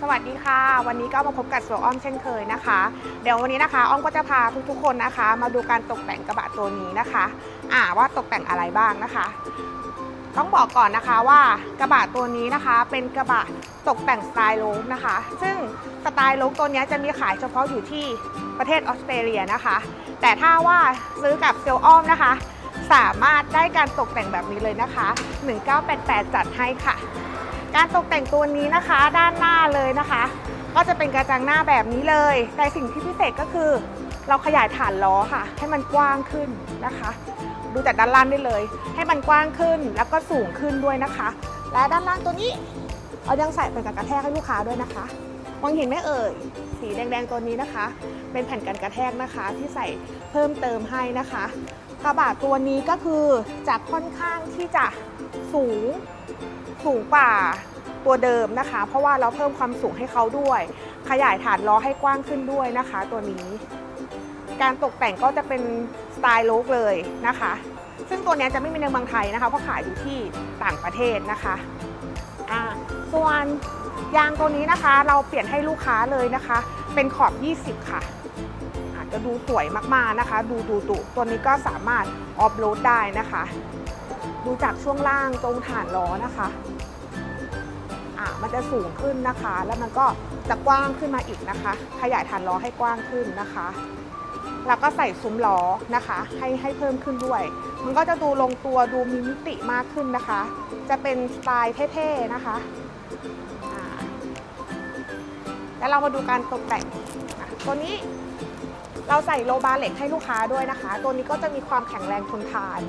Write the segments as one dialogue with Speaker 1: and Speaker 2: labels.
Speaker 1: สวัสดีค่ะ วันนี้ก็มาพบกับสวอ้อมเช่นเคยนะคะ เดี๋ยววันนี้นะคะ อ้อมก็จะพาทุกๆคนนะคะ มาดูการตกแต่งกระบะตัวนี้นะคะ อ่าว่าตกแต่งอะไรบ้างนะคะ ต้องบอกก่อนนะคะว่ากระบะตัวนี้นะคะ เป็นกระบะตกแต่งสไตล์โลกนะคะ ซึ่งสไตล์โลกตัวนี้จะมีขายเฉพาะอยู่ที่ประเทศออสเตรเลียนะคะ แต่ถ้าว่าซื้อกับเซลอ้อมนะคะ สามารถได้การตกแต่งแบบนี้เลยนะคะ 1988 จัดให้ค่ะ การตกแต่งตัวนี้นะคะด้านหน้าเลยนะคะ ก็จะเป็นกระจังหน้าแบบนี้เลย แต่สิ่งที่พิเศษก็คือ เราขยายฐานล้อค่ะ ให้มันกว้างขึ้นนะคะ ดูจากด้านล่างได้เลย ให้มันกว้างขึ้นแล้วก็สูงขึ้นด้วยนะคะ และด้านล่างตัวนี้เรายังใส่เป็นกันกระแทกให้ลูกค้าด้วยนะคะมองเห็นไหมเอ่ย สีแดงๆตัวนี้นะคะ เป็นแผ่นกันกระแทกนะคะ ที่ใส่เพิ่มเติมให้นะคะ กระบะตัวนี้ก็คือจะค่อนข้างที่จะสูงสูงกว่าตัวเดิมนะคะ เพราะว่าเราเพิ่มความสูงให้เขาด้วย ขยายฐานล้อให้กว้างขึ้นด้วยนะคะ ตัวนี้ การตกแต่งก็จะเป็นสไตล์โลกเลยนะคะ ซึ่งตัวนี้จะไม่มีในเมืองไทยนะคะ เพราะขายอยู่ที่ต่างประเทศนะคะอ่าส่วนยางตัวนี้นะคะ เราเปลี่ยนให้ลูกค้าเลยนะคะ เป็นขอบ 20 ค่ะ จะดูสวยมากๆนะคะ ดูดูดูตัวนี้ก็สามารถออฟโรดได้นะคะ ดูจากช่วงล่างตรงฐานล้อนะคะอ่ามันจะสูงขึ้นนะคะ แล้วมันก็จะกว้างขึ้นมาอีกนะคะ ขยายฐานล้อให้กว้างขึ้นนะคะแล้วก็ใส่ซุ้มล้อนะคะ ให้ให้เพิ่มขึ้นด้วย มันก็จะดูลงตัวดูมีมิติมากขึ้นนะคะ จะเป็นสไตล์เท่ๆนะคะแล้วเรามาดูการตกแต่งตัวนี้ เราใส่โลบาร์เหล็กให้ลูกค้าด้วยนะคะ ตัวนี้ก็จะมีความแข็งแรงทนทาน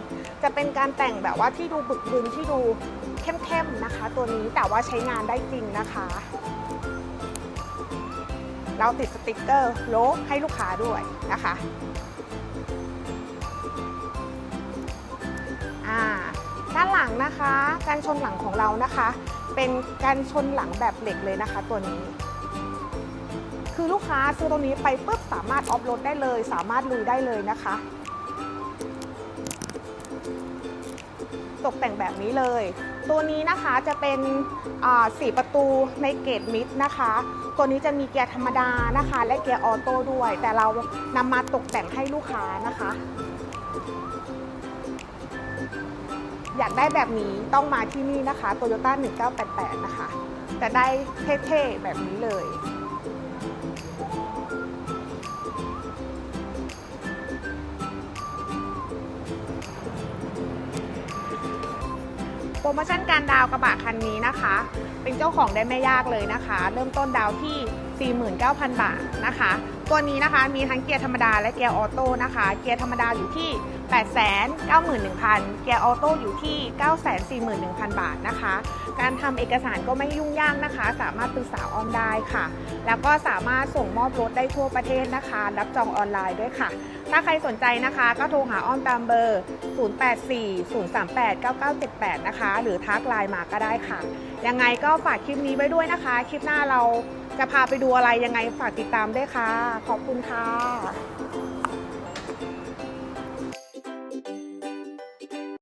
Speaker 1: จะเป็นการแต่งแบบว่าที่ดูบึกบึนที่ดูเข้มๆนะคะ ตัวนี้แต่ว่าใช้งานได้จริงนะคะ เราติดสติกเกอร์โลให้ลูกค้าด้วยนะคะด้านหลังนะคะ การชนหลังของเรานะคะ เป็นการชนหลังแบบเหล็กเลยนะคะ ตัวนี้ คือลูกค้าซื้อตรงนี้ไปปุ๊บสามารถออฟโหลดได้เลย สามารถลุยได้เลยนะคะ ตกแต่งแบบนี้เลย ตัวนี้นะคะจะเป็นสี่ประตูในเกรดมิดนะคะ ตัวนี้จะมีเกียร์ธรรมดานะคะ และเกียร์ออโต้ด้วย แต่เรานำมาตกแต่งให้ลูกค้านะคะ อยากได้แบบนี้ต้องมาที่นี่นะคะ Toyota 1988 นะคะ จะได้เท่ๆแบบนี้เลย โปรโมชั่นการดาวกระบะคันนี้นะคะ เป็นเจ้าของได้ไม่ยากเลยนะคะ เริ่มต้นดาวที่ 49,000 บาทนะคะ ตัวนี้นะคะมีทั้งเกียร์ธรรมดาและเกียร์ออโต้นะคะ เกียร์ธรรมดาอยู่ที่ 891,000 เกียร์ออโต้อยู่ที่ 941,000 บาทนะคะ การทำเอกสารก็ไม่ยุ่งยากนะคะ สามารถปรึกษาออมได้ค่ะ แล้วก็สามารถส่งมอบรถได้ทั่วประเทศนะคะ รับจองออนไลน์ด้วยค่ะ ถ้าใครสนใจนะคะก็โทรหาอ้อมตามเบอร์ 0840389978 นะคะ หรือทักไลน์มาก็ได้ค่ะ ยังไงก็ฝากคลิปนี้ไว้ด้วยนะคะ คลิปหน้าเรา จะพาไปดูอะไรยังไงฝากติดตามด้วยค่ะ ขอบคุณค่ะ